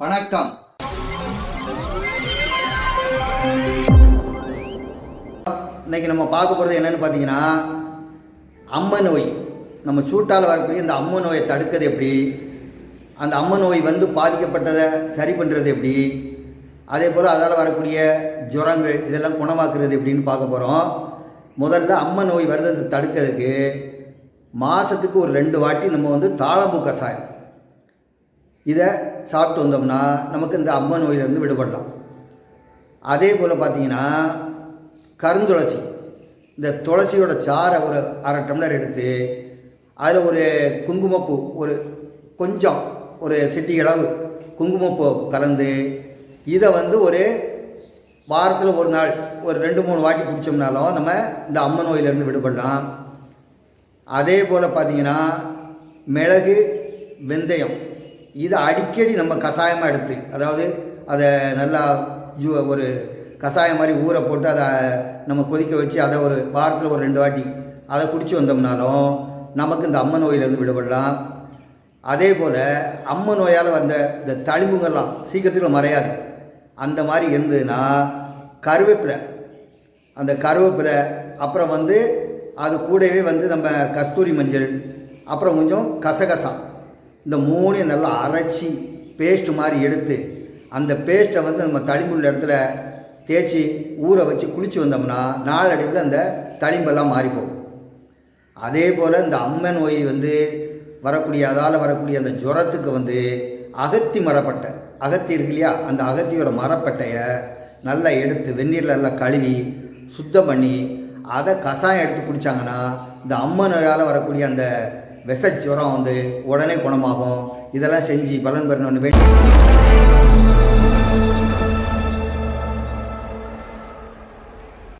வணக்கம். இன்னைக்கு நம்ம பார்க்க போகிறது என்னன்னு பார்த்தீங்கன்னா அம்ம நோய். நம்ம சூட்டால் வரக்கூடிய இந்த அம்ம நோயை தடுக்கிறது எப்படி? அந்த அம்ம நோய் வந்து பாதிக்கப்பட்டதை சரி பண்ணுறது எப்படி? அதே போல் அதால் வரக்கூடிய ஜுரங்கள் இதெல்லாம் குணமாக்குறது எப்படின்னு பார்க்க போகிறோம் முதல்ல அம்ம நோய் வர்றதை தடுக்கிறதுக்கு மாதத்துக்கு ஒரு ரெண்டு வாட்டி நம்ம வந்து தாளம்பூ கஷாயம் இதை சாப்பிட்டு வந்தோம்னா நமக்கு இந்த அம்ம நோயிலிருந்து விடுபடலாம். அதே போல் பார்த்தீங்கன்னா கருந்துளசி. இந்த துளசியோட சாறை ஒரு அரை டம்ளர் எடுத்து அதில் ஒரு குங்குமப்பூ ஒரு கொஞ்சம் ஒரு சிட்டி அளவு குங்குமப்பூ கலந்து இதை வந்து ஒரு வாரத்தில் ஒரு நாள் ஒரு ரெண்டு மூணு வாட்டி குடித்தோம்னாலும் நம்ம இந்த அம்ம நோயிலேருந்து விடுபடலாம். அதே போல் பார்த்தீங்கன்னா மிளகு வெந்தயம் இதை அடிக்கடி நம்ம கஷாயமாக எடுத்து அதாவது அதை நல்லா ஜூ ஒரு கஷாயம் மாதிரி ஊற போட்டு அதை நம்ம கொதிக்க வச்சு அதை ஒரு வாரத்தில் ஒரு ரெண்டு வாட்டி அதை குடிச்சு வந்தோம்னாலும் நமக்கு இந்த அம்ம நோயிலேருந்து விடுபடலாம். அதே போல் அம்ம நோயால் வந்த இந்த தழும்புங்கள்லாம் சீக்கிரத்தில் மறையாது. அந்த மாதிரி இருந்ததுன்னா கருவேப்பிலை அந்த கருவேப்பிலை அப்புறம் வந்து அது கூடவே வந்து நம்ம கஸ்தூரி மஞ்சள் அப்புறம் கொஞ்சம் கசகசா. இந்த மூணையும் நல்லா அரைச்சி பேஸ்ட் மாதிரி எடுத்து அந்த பேஸ்ட்டை வந்து நம்ம தளிம்புள்ள இடத்துல தேய்ச்சி ஊற வச்சு குளித்து வந்தோம்னா நாளடைவில் அந்த தளிம்பெல்லாம் மாறி போகும் அதே போல் இந்த அம்மன் நோய் வந்து வரக்கூடிய அதால் வரக்கூடிய அந்த ஜுரத்துக்கு வந்து அகத்தி மரப்பட்டை அகத்தி இருக்கு இல்லையா? அந்த அகத்தியோட மரப்பட்டையை நல்லா எடுத்து வெந்நீரில் நல்லா கழுவி சுத்தம் பண்ணி அதை கஷாயம் எடுத்து குடித்தாங்கன்னா இந்த அம்மை நோயால் வரக்கூடிய அந்த விஷ ஜுரம் வந்து உடனே குணமாகும். இதெல்லாம் செஞ்சு பலன் பெறணும்னு வேண்டி